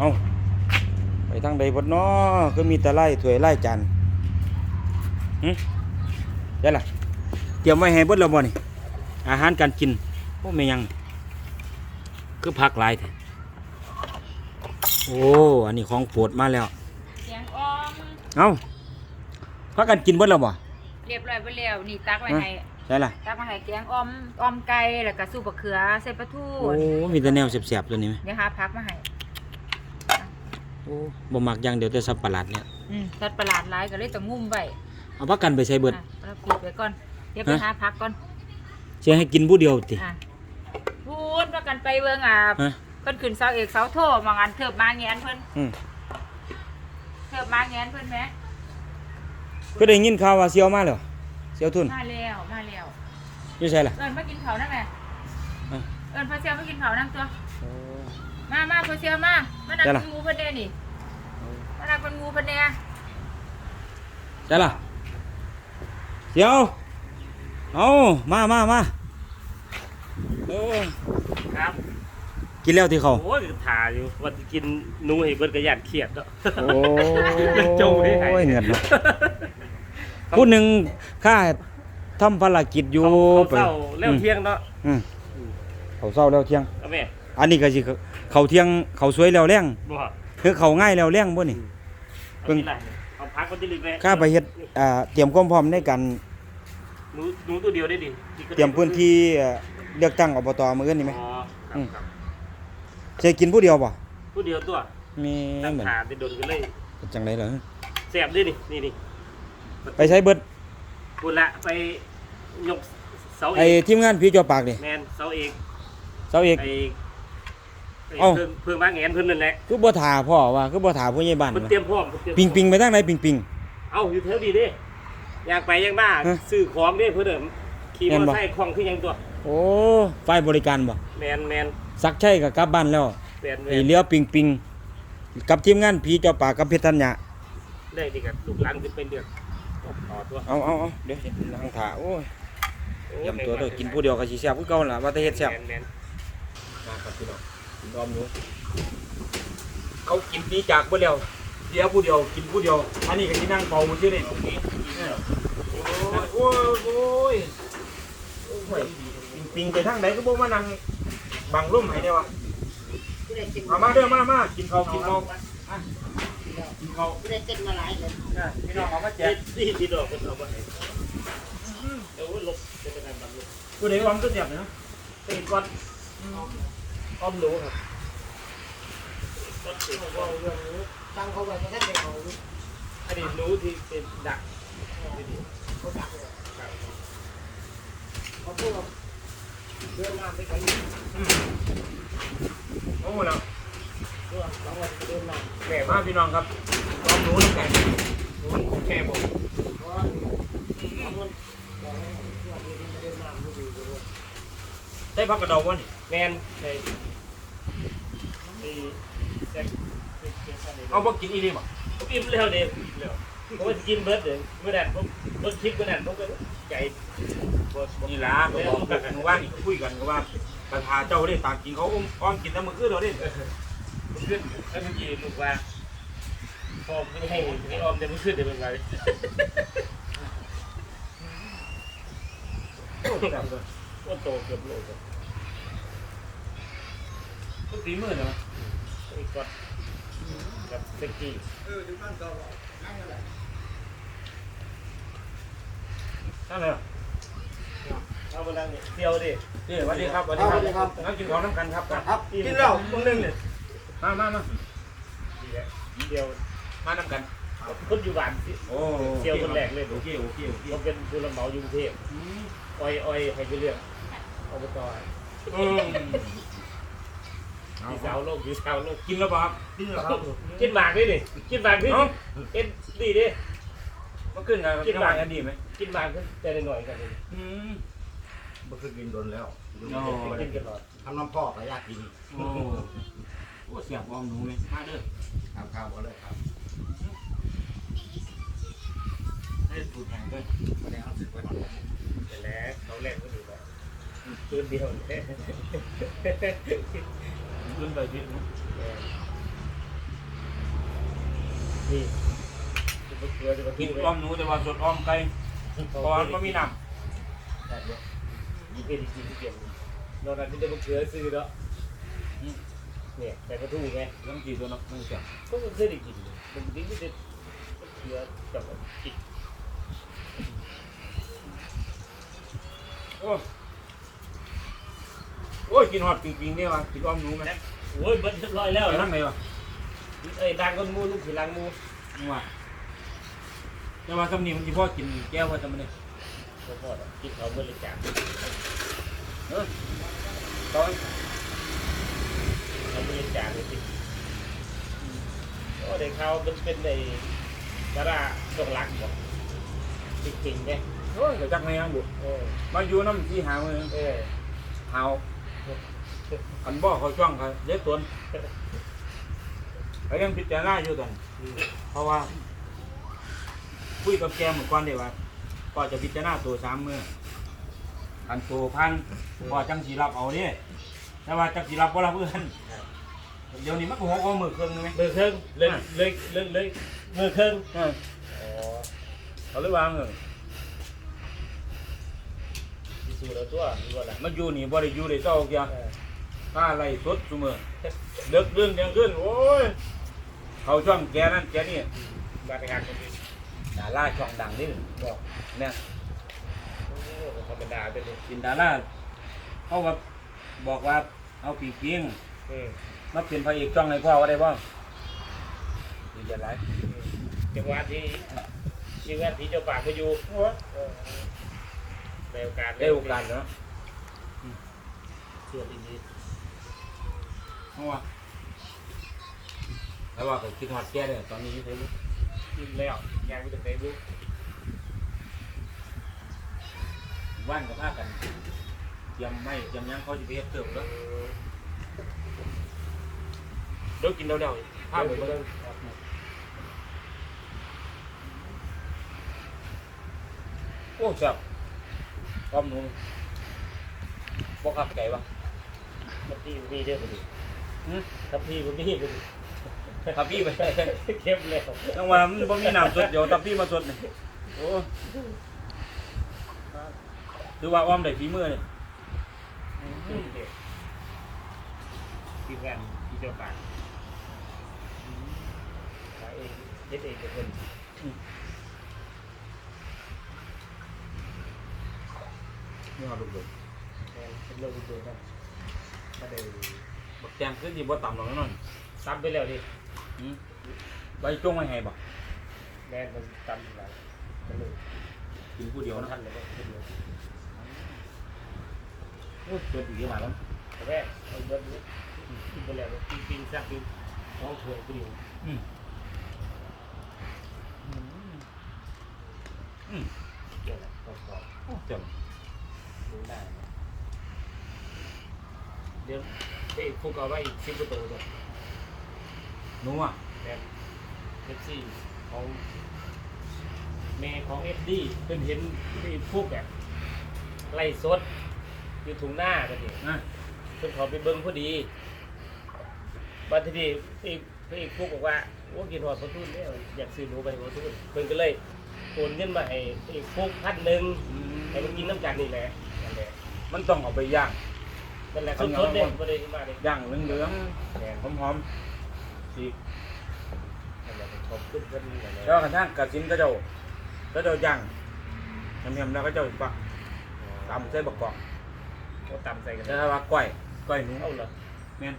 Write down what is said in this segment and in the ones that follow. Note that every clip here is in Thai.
เอาไปทางใดบดน้อคือมีแต่ไล่ถ้วยไล่จานหึได้ล่ะ เตรียมไว้ให้เบิดแล้วบ่นี่ อาหารการกินโอ้ไม่ยัง คือผักหลายแท้โอ้ อันนี้ของโปรดมาแล้ว เสียงอ้อม เอาพักกันกินเบิดแล้วบ่ เรียบร้อยไปแล้วนี่ตักไว้ให้ใช่ล่ะ ตักมาให้แกงอ้อมอ้อมไก่แล้วก็สู้บะเขือใส่ปลาทูโอ้ มีแต่แนวเสียบๆตัวนี้ไหมเดี๋ยวหาพักมาให้โอ้ บ่มักอย่างเดียวแต่สับประหลาดเนี่ยอืมตัดประหลาดหลายก็เลยต้องงุ่มไว้เอาพักกันไปใช้เบิด อะเราปิดไว้ก่อน เดี๋ยวไปฮะ หาพักก่อนเชื่อให้กินผู้เดียวติอะพูดว่ากันไปเบิ่งอะฮะเพิ่นขึ้นเสาเอกเสาโทมางานเถิบมาแงนเพิ่นอืมเถิบมาแงนเพิ่นแหมก็ได้ยินข่าวว่าเสียวมาแล้วเสียวทุนมาแล้วมาแล้วอยู่ใช่ล่ะ เอิ้นมากินข้าวนั่นแหละอะ เอิ้นพระเซียวมากินข้าวนั่งตัวโอ้ มามาพระเซียวมามานั่งได้เป็ล่ะนงูเพิ่นแน่นี่มานั่งเป็นงูเพิ่นแน่ใช่ล่ะเสียวเอามามามาโอ้ครับกินแล้วที่เขาโอ้ยถ่าอยู่ว่าจะกินหนูให้เบิดกระยานเครียดเนาะโอ้จงไม่ให้ยเงินเนาะผู้หนึ่งข้าทำภารกิจอยู่เขาไปเศร้าแล้วเที่ยงเนาะอืมเขาเศร้าแล้วเที่ยงเอาแม่อันนี้ก็สิ เขาเที่ยงเขาสวยแล้วแรงบ่คือเขาง่ายแล้วแรงบ่นี่เอาเพิ่งที่ไรเอาพักก็ที่รีบแม่ข้าไปเฮ็ดอ่าเตรียมความพร้อมในการหนูหนูตัวเดียวได้ดิที่ก็ได้เตรียมพื้นที่เอ่อเลือกตั้งอบตมื้อนี้ไหมอ๋อครับอืมครับใช่กินผู้เดียวบ่ตัวเดียวตัวมีตั้งเหมือนขาไปโดนกันเลยจังไดเหรอแสบด้วยนี่นี่นี่ไปใช้เบิดพูดละไปยกเสาไอ้เอกทีมงานพี่จอปากนี่แมนเสาเอกเสาเอกไอ้ไอ้ เอ้า เพิ่งเพิ่งมาแงนเพิ่นนั่นแหละคือบ่ถ่าพ่อว่าคือบ่ถ่าผู้ใหญ่บ้านเพิ่นวะเตรียมพร้อมเพิ่นเตรียมพร้ปิอมงปิงไปทางไหนปิงปิง เอ้าอยู่แถวดีเด้อยากไปยังมาฮะซื้อของเด้เพื่อเดิมขี่มแม่อนเตบ่อร์ไซค์คล่องขึ้นยังตัวโอ้ฝ่ายบริการบ่แมนแมนสักใช่ก็กลับบ้านแล้วแมนแมไอ้นเลี้ยวปิงปิงกับทีมงานพี่จอปากกับเพชรธัญญาได้ดีกับลูกหลานขึ้นเป็นเดือนต่อตัวเอาเอาเอาเดี๋ยวนั่งถ่าโอ้ยโอ้ยำตัวเด้อกินผู้เดียวก็สิแซ่บคือเก่าล่ะว่าแต่เฮ็ดแซ่บแมนแมนมาครับพี่น้อง กินรอมอยู่เขากินปีจากผู้เดียวเดียวผู้เดียวกินผู้เดียวอันนี้ก็สินั่งเป่ามื้อซื่อนี่โอ้ยโอ้ยโอ้ยปิงปิงไปทางไหนก็บ่มานั่งบังร่มให้ได้วะมามาเด้อมามากินข้าวกินข้าวอะกินข้าวได้เจ็ดมาหลายเลยอะพี่น้องเอามาแจเจ็กดสี่ที่ดอกคนเอาไปเดี๋ยวลบจะเป็นการบังลบผู้ใดวางก็แซ่บนะเป็นก้อน อ้อมหนูครับก้อนสีก้อนตั้งเขาไว้ไม่ได้เป็นเขาอันนี้หนูที่เป็นดักดีเขาดักเลยเขาพูดว่าเดินมาไปไกลโอ้แล้วเรื่องสองวันเดินมาแม่มาพี่น้องครับลองดูแล้วกันหนูของแค่ผมเพราะว่าสองวัน บอกให้ว่าเดินมาเดินมาไม่ดีเลยได้พักกระเดาวะนี่แมนในนี่แจ็คเอาบ่กินอีหลีบ่ผมอิ่มแล้วเด็กแล้วผมว่าจะกินเบิร์ดเดี๋ยวเมื่อนั้นผมรถคลิปเมื่อนั้นผมก็ใจบดนี่ล่ะก็บอกกันว่านี่คุยกันก็ว่าประธาเจ้าได้ตามกินเขาอ้อมอ้อมกินแต่มื้อคืนแล้วเด้ผมขึ้นแล้วเมื่อกี้ลูกว่าพอไม่ให้ให้ออมเดี๋ยวมันขึ้นเดี๋ยวเป็นไงโอ้แซ่บเลยว่าโตเกือบโลกก็ สีมือเนาะไอ้ก๊อตกับเซ็กกี้นั่นเลยเอามาดังเนี่ยเที่ยวดินี่สวัสดีครับสวัสดีครับงั้นกินของน้ำกันครับครับกินแล้วตรงนึงเนี่ยมามามาดีแหละเที่ยวมาน้ำกันคนอยู่บ้านโอ้เที่ยวคนแรกเลยโอเคโอเคโอเคผมเป็นผู้รับเหมาอยู่กรุงเทพอ้อยอ้อยให้ไปเรื่องอบตอืม พี่สาวโลกพี่สาวโลกกินแล้วบ่ครับกินแล้วครับกินหมากดิดิกินหมากดิเอ้าเอ็นดีดิมาขึ้นกันกินหวานกันดีไหมกินหมากขึ้นใจหน่อยๆกันเลยอืมบ่คือกินโดนแล้วโอ้กินกันตลอดทำน้ำพ่อก็ยากกินโอ้โอ้เสียบอ้อมหนูเลยมาเด้อทำข้าวก็เลยครับให้สูตรแห้งด้วยไม่ได้เอาสึกไว้ก่อนแต่แล้วเขาแรกก็อยู่แบบคืนเดียวเลย ขึ้นไปดิเนาะนี่จะไปเกลือจะไปกิทู่นเลยอ้อมหนูแต่ว่าสดอ้อมไก่เพราะว่ามันบ่มีน้แต่เนี่ยยี่เป็นจริงที่เกี่ยวนอกนั้นที่จะไปเกลือซื้อแล้วเนี่ยแต่กระทู่ไงำเรื่องกี่ตัวเนาะไม่เสียก็ไม่เคยได้กินเลยมันจริงที่จะเกลือจับกินโอ้โอ้ยกินฮอดปิงๆเนี่ยวะกินอ้อมหนูไหม โอ้ยเบิดเรียบร้อยแล้วไปนะทางไหนวะเอ้ยดังก้นมูลูกขีลังมูนี่ว่าแต่ว่าสำนีมันสิพ่อกินแก้วว่าจะมันเนี่ยก็พอแล้วกินเขาเบิดเลยจ้ะเออตอนเขาเบิดเลยจ้ะเลยสิโอ้เด็กเขาเป็นเป็นในดาราตกหลักบอกจริงๆเนี่ยโอ้ยเดี๋ยวจักในยังบุเออมาอยู่น้ำที่หามือเออหาว คันบ่เขาช่องเขาเด็ดตนเขายังพิจารณาอยู่ตอนเพราะว่าคุยกับแกเมื่อก่อนเดียวว่าก็จะพิจารณาตัวสามมือคันตัวพันก็จังสีรับเอาเนี่ยแต่ว่าจังสีรับบ่รับเพื่อนเดี๋ยวนี้มันก็หัวก็มือเครื่องนึงไหมมือเครื่องเลยเลยเลยเลยมือเครื่องเอออ๋อเขาเลยวางเออที่สูดเอาตัวนี่ว่าอะไรมันอยู่นี่บ่ได้อยู่ได้เจ้าเกีย เออถ้าไล่สดซุมื้อเลิกเรื่องยังขึ้นโอ้ยเขาช่องแกนั่นแกนี่มาในงานกันดิดาราช่องดังนี่บอกเนี่ยโอ้ธรรมดาเป็นเลยกินดาราเขาว่าบอกว่าเอาปีกเพียงอืมมาเป็นพระเอกช่องให้พ่อว่าได้บ่ดีใจหลายจังหวะที่ชีวิตที่เจ้าป่าเขาอยู่เออในโอกาสได้โอกาสเนาะเชื่อดีเพ ราะว่าแล้วว่าเขาคิดฮอดแกเนี่ยตอนนี้อยู่ไสบ่ๆกินแล้วยังไม่ถึงในบุกว่านกับพากันเตรียมไม้เตรียมหยังเขาสิไปเฮ็ดเติมเด้อเดี๋ยวกินเดี๋ยวๆพาไปเบิ่งโอ้แซ่บพร้อมหนูบ่ขับไก่ปะทับพี่มีเด้อพอดี หืมทับพี่ผมมีพอดีขับพี่ไปเข้มแล้วจังว่ามันบ่มีน้ำสดเดี๋ยวตับพี่มาสดนี่โอ้ถือว่าอ้อมได้ฝีมือนี่ทีมงานที่เจ้าป่าขายเองเฮ็ดเองกับคนนี่เอาลูกเดเป็นโลกตัวครับมาได้ บักแตงคือสิบ่ต่ำหรอกนั่นซ้ำไปแล้วดิหืมใบจงไว้ให้บ่แม่นมันซ้ำหลายมันเลยกินผู้เดียวนะท่านเลยก็ขึ้นเลยโอ้เกิดอีกมาแล้วแต่แม่เอาเบิดนี้กินไปแล้วกินปิ้งซักปิ้งท้องถ้วยก็ดีอืมอืมเกี่ยวกับประกอบโอ้เจ็บดูได้นะเดี๋ยว ไอ้พวกเอาไว้อีกสิบกว่าตัวตัวหนูอะแม่เอฟซีของแม่ของเอฟดีเพิ่นเห็นไอ้พวกแบบไล่สดอยู่ถุงหน้ากันดินะเพิ่นขอไปเบิ่งพอดีบัดทีนี้ไอ้ไอ้พวกบอกว่าโอ้กินหอดพอทุนแล้วอยากซื้อหนูไปพอทุนเพิ่นก็เลยโอนเงินมาให้ไอ้พวกพันหนึ่งอืมให้มันกินน้ำจากนี่แหละนั่นแหละมันต้องเอาไปย่าง นั่นแหละสดๆเด้บ่ได้มาเด้ย่างเหลืองแม่นๆหอมๆสีนั่นแหละขอบคุณเพิ่นนั่นแหละแล้วกระทั่งกระสินก็เจ้าก็เจ้าย่างทำยำแล้วก็เจ้าปักตำใส่บักกอกโอ้ตำใส่กันแต่ถ้าว่าก้อยก้อยหนูเอาเหรอแม่น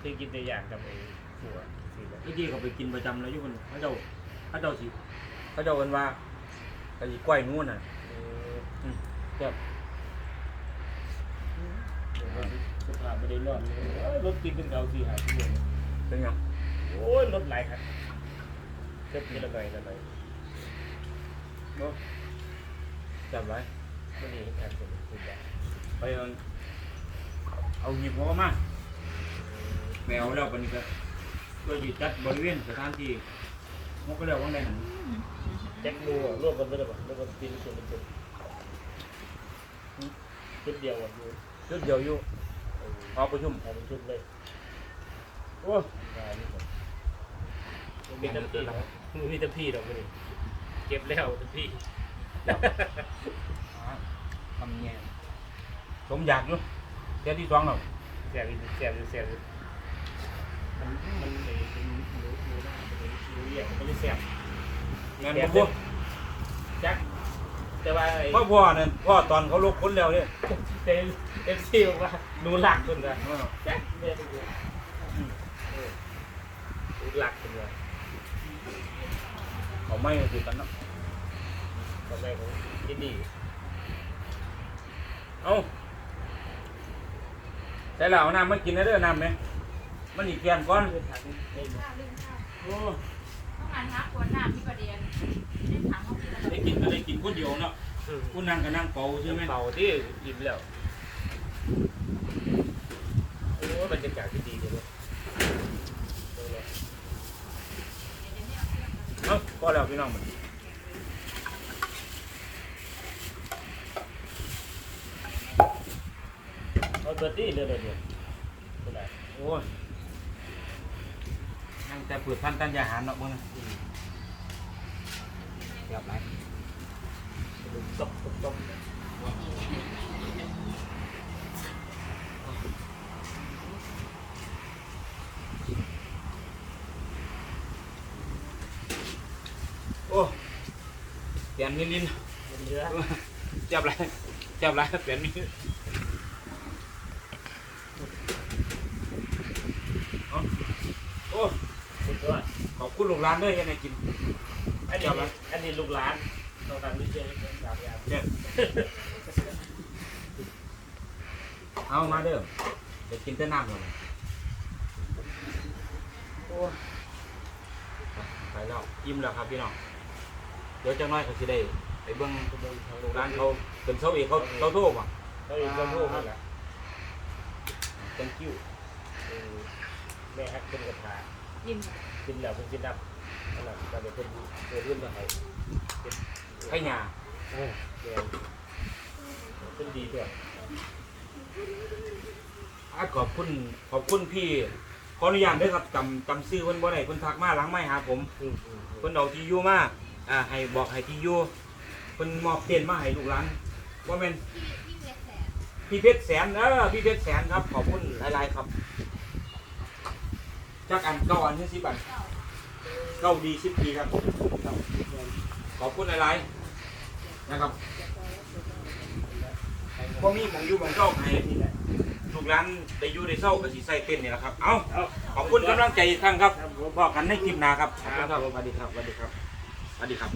คือกินแต่อย่างกับไอ้ขัวสิแบบที่ที่เขาไปกินประจำเลยอยู่คนเขาเจ้าเขาเจ้าสิเขาเจ้ากันว่ากะสิก้อยหนูน่ะเอออืมแบบ สภาพไม่ได้นอนเอ้ยรถติดเป็นเก่าสี่หาชั่วโมงเป็นหยังโอ้ยรถไหลครับเพิ่มทีละหน่อยละหน่อยบ่จับไว้ไม่ได้เห็นการเป็นเป็นแบไปเอาเอาหยิบหัวมาแมวแล้วปานนี้ก็ก็สิจัดบริเวณสถานที่มันก็แล้วว่าได้หั่นแจ็คมูอะรวบกันไปเลยป่ะรวบกันปีนส่วนเป็นจุดชุดเดียวอะอยู่จุดเดียวอยู่ เออพอประชุมเอาเป็นชุดเลยโอ้งานนี่ก่อนเป็นมีแต่พี่หรอกมีแต่พี่หรอกนี่เก็บแล้วแต่พี่ทำเงี้ยสมอยากอยู่เดี๋ยวที่สองเราแสบอีกแสบอีกแสบอีกมันมันเลยเป็นหนูหนูได้เป็นหนูเรียกมันเลยแสบงานพ่อจัก แต่ว่าไอ้พ่อพ่อเนี่ยพ่อตอนเขาลกคนแล้วเนี่ยเต็มเอฟซีบอกว่าหนูหลักคนละจักเนี่ยเป็นไงเออหนูหลักคนละเขาไม่ติดกันเนาะทำไมของที่ดีเอาแต่เราเอาน้ำมากินนะเด้อน้ำไหมมันอีกแกนก้อนเป็นถังในข้าวเรื่องข้าวโอ้ต้องการทักขวดน้ำที่ประเด็นได้ถังเขากินแล้ว ได้กินก็ได้กินคนเดียวเนาะอืมผู้นั่งก็นั่งเป่าใช่ไหมเป่าที่อิ่มแล้วโอ้ยบรรยากาศที่ดีเลยเนอะดูเลยเอ้าพอแล้วพี่น้องมันเอาเบอร์ตี้เลยเลยเดี๋ยวคนไหนโอ้ยนั่งแต่เปิดพันตันยาหารเนาะมึงนะ เรียบไรดูตบตบตบโอ้เปลี่ยนนิดนิดมันเนื้อเจ็บไรเจ็บไรเปลี่ยนนิดโอ้ขอบคุณลูกร้านด้วยยังไงกิน อันนี้อันนี้ลูกหลานต้องทำวิจัยสามอย่างเนี่ยเอามาเด้อเดี๋ยวกินแต่น้ำก่อนโอ้ไปแล้วอิ่มแล้วครับพี่น้องเดี๋ยวจังน้อยเขาสิได้ไปเบิ่งลูกร้านเขาเป็นเสาเอกเขาเขาโทรป่ะเขาเองก็รู้กันแหละ thank you เออแม่ฮักเป็นกระถา กินกินแล้วเป็นกินดับขนาดตอนนี้เป็นเกิดขึ้นมาให้ไข่หยาโอ้เดี๋ยวเป็นดีด้วยอะขอบคุณขอบคุณพี่ขออนุญาตด้วยครับจำจำซื้อเพิ่นบ่ได้เพิ่นทักมาหลังไม่หาผมอืมอืมเพิ่นเอาที่อยู่มาอ่าให้บอกให้ที่อยู่เพิ่นมอบเตียนมาให้ลูกหลานว่าแม่นพี่เพชรแสนเออพี่เพชรแสนครับ ขอบคุณหลายๆครับ จากอันเก้าอันนี้สิบันเก้าดีสิบปีครับ ขอบคุณหลายๆนะครับพวกนี้ผมอยู่ผมเจ้าให้ลูกหลานได้อยู่ได้เศร้าก็สิใส่เต้นนี่แหละครับ เอ้าเอาขอบคุณกำลังใจอีกครั้งครับครับผมบอกกันในคลิปหน้าครับครับสวัสดีครับสวัสดีครับสวัสดีครับ